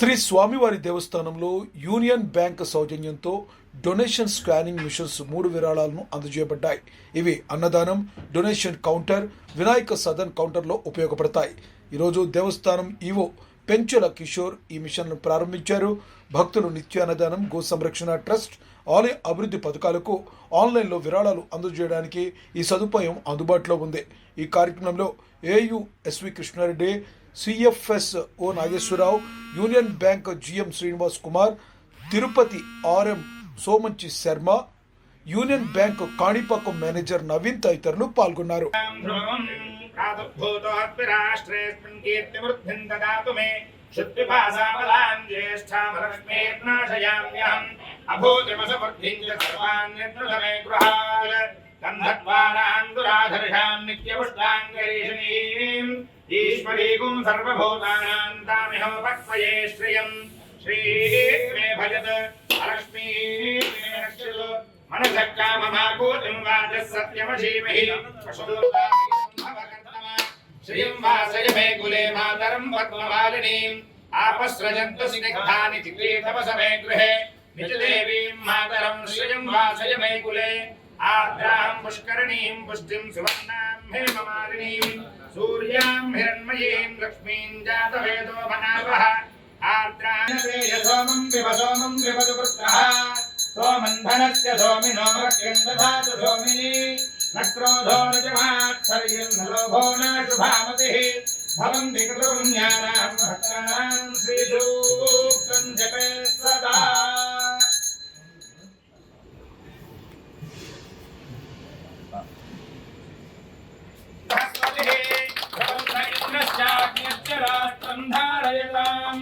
శ్రీ స్వామివారి దేవస్థానంలో union bank సౌజన్యంతో డొనేషన్ స్కానింగ్ మిషన్స్ మూడు విరాళాలను అందజేయబడ్డాయి. ఇవి అన్నదానం డొనేషన్ కౌంటర్ వినాయక సదన్ కౌంటర్లో ఉపయోగపడతాయి. ఈరోజు దేవస్థానం ఈవో పెంచుల కిషోర్ ఈ మిషన్ను ప్రారంభించారు. భక్తులు నిత్య అన్నదానం గో సంరక్షణ ట్రస్ట్ ఆలయ అభివృద్ధి పథకాలకు ఆన్లైన్లో విరాళాలు అందజేయడానికి ఈ సదుపాయం అందుబాటులో ఉంది. ఈ కార్యక్రమంలో ఏయు ఎస్వి కృష్ణారెడ్డి సిఎఫ్ఎస్ ఓ Nageswara Rao union bank GM Srinivas Kumar Tirupati RM Somanchi Sharma union bank Kanipakam manager Naveen తదితరులు పాల్గొన్నారు. గంధర్వాణాంగురాధర్షాం ईश्वरीकुम् सर्वभूतानाम् तामिहोपक्वये श्रियम् श्रीः मे भजत अलक्ष्मी मे रक्षतु मनसः काममाकूतिम् वाचः सत्यमशीमहि श्रियं वासय मे कुले मातरं पद्मवालिनीम् आपस्रजन्तु स्निग्धानि चिक्रीतपसमे गृहे निजदेवीं मातरं श्रियं वासय मे कुले आर्द्रां पुष्करणीं पुष्टिं सुवर्णां हेममालिनीं सूर्याम् हिरण्मयीम् लक्ष्मीम् जातवेदो मनावः आर्द्राणवेय सोमम् पिब सोमम् पिबतु वृत्रः सोमन्धनस्य सोमिनो मक्यम् दधातु सोमिनि। न क्रोधो न च लोभो न शुभामतिः भवन्ति कृतपुण्यानाम् भक्तानाम् श्रीसूक्तम् जपेत् सदा।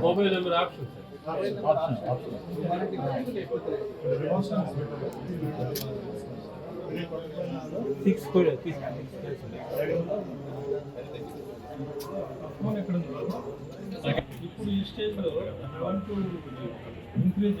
Mobile number option six కూడా ఇప్పుడు ఈ స్టేజ్లో వన్ టు ఇంక్రీజ్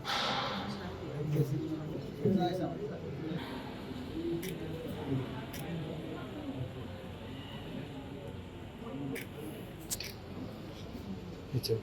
છે.